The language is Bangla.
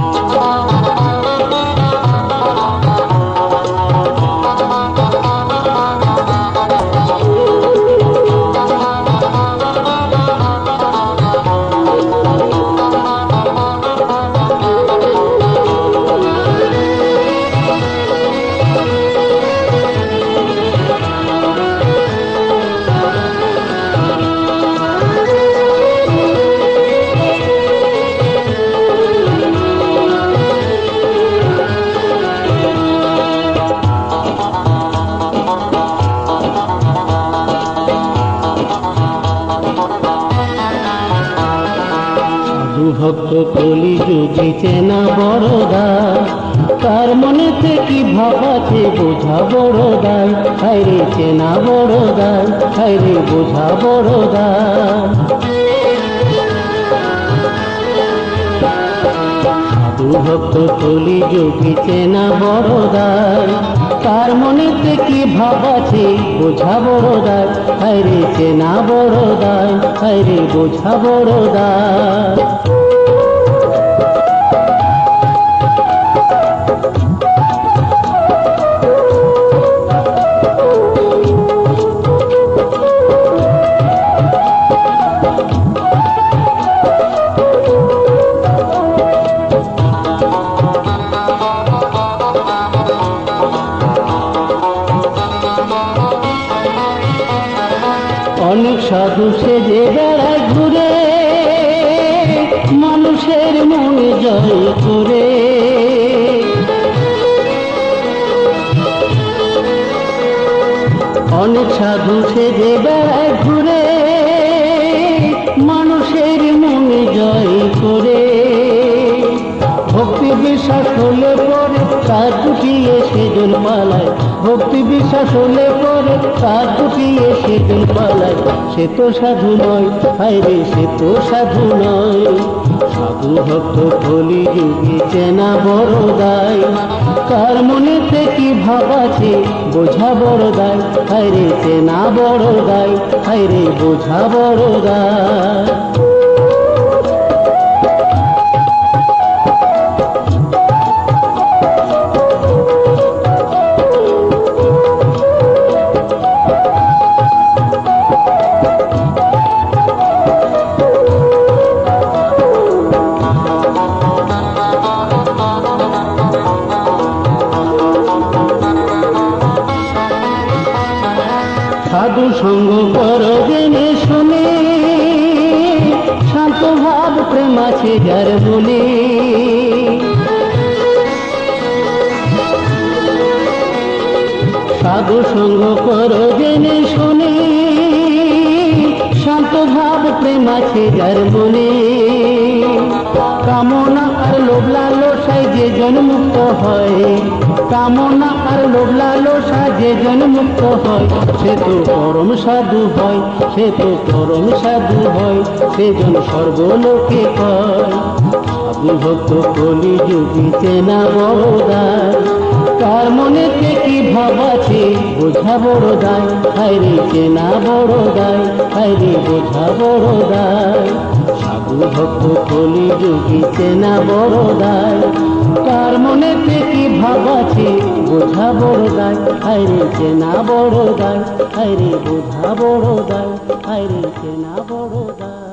啊。ভক্ত কলি যুগি চেনা বড়দা, তার মনেতে কি ভাব আছে বোঝা বড়দাই। হাইরে চেনা বড়দাই হাইরে বোঝা বড়দাই। সাধু ভক্ত কলি যোগী চেনা বড়দার তার মনেতে কি ভাব আছে বোঝা বড়দার হাইরে চেনা বড়দার হাইরে বোঝা বড়দার অনেক সাধু সে যে বেড়ায় ঘুরে, মানুষের মনে জয় করে। অনেক সাধু সে যে বেড়ায় ঘুরে বিশ্বাস হলে পরে তার দুটিয়ে সেজন পালায় ভক্তি বিশ্বাস হলে পরে তার দুটিয়ে সেজন পালায় সে তো সাধু নয় হাইরে সে তো সাধু নয়। সাধু ভক্ত কলি যুগে চেনা বড় দায়। কার মনেতে কি ভাব আছে, বোঝা বড় দায়। হাইরে চেনা বড় দায় হাইরে বোঝা বড় দায়। সঙ্গ কর জেনে শুনে। শান্ত ভাব, প্রেম আছে যার বলে সাধু সঙ্গ কর জেনে শুনে। শান্ত ভাব, প্রেম আছে যার মনে। জন্মুক্ত হয়। কামনা আর লোভ লালসায় যে জন্মুক্ত হয়, সে তো পরম সাধু হয়, সে তো পরম সাধু হয় সেজন সর্বলোকে হয়। ভক্ত কলি যুগি চেনা বড়দার কার মনে কি ভাব আছে, বোঝা বড় দায়। হাইরে চেনা বড় দায় হাইরে বোঝা বড় দায়। সাধু ভক্ত কলি যোগী চেনা বড় দায় আছে বোঝা বড় দায় হাইরে চেনা বড় দায় হাইরে বোঝা বড় দায় হাইরে চেনা বড় দায়